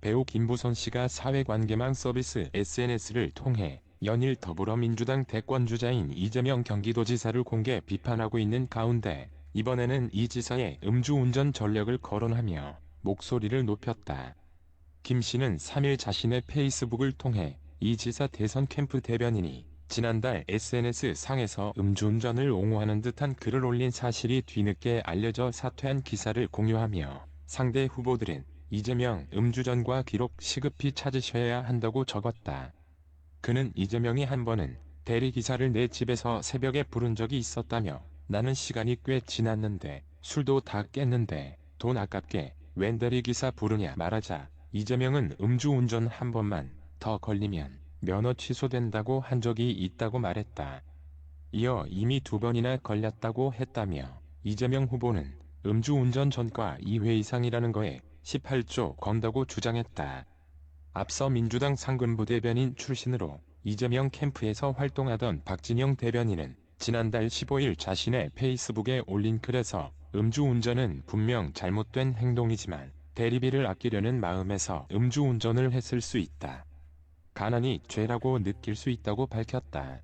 배우 김부선 씨가 사회관계망 서비스 SNS를 통해 연일 더불어민주당 대권주자인 이재명 경기도지사를 공개 비판하고 있는 가운데 이번에는 이 지사의 음주운전 전력을 거론하며 목소리를 높였다. 김 씨는 3일 자신의 페이스북을 통해 이 지사 대선 캠프 대변인이 지난달 SNS 상에서 음주운전을 옹호하는 듯한 글을 올린 사실이 뒤늦게 알려져 사퇴한 기사를 공유하며 상대 후보들은 이재명 음주전과 기록 시급히 찾으셔야 한다고 적었다. 그는 이재명이 한 번은 대리기사를 내 집에서 새벽에 부른 적이 있었다며 나는 시간이 꽤 지났는데 술도 다 깼는데 돈 아깝게 웬 대리기사 부르냐 말하자 이재명은 음주운전 한 번만 더 걸리면 면허 취소된다고 한 적이 있다고 말했다. 이어 이미 두 번이나 걸렸다고 했다며 이재명 후보는 음주운전 전과 2회 이상이라는 거에 18조 건다고 주장했다. 앞서 민주당 상근부 대변인 출신으로 이재명 캠프에서 활동하던 박진영 대변인은 지난달 15일 자신의 페이스북에 올린 글에서 음주운전은 분명 잘못된 행동이지만 대리비를 아끼려는 마음에서 음주운전을 했을 수 있다. 가난이 죄라고 느낄 수 있다고 밝혔다.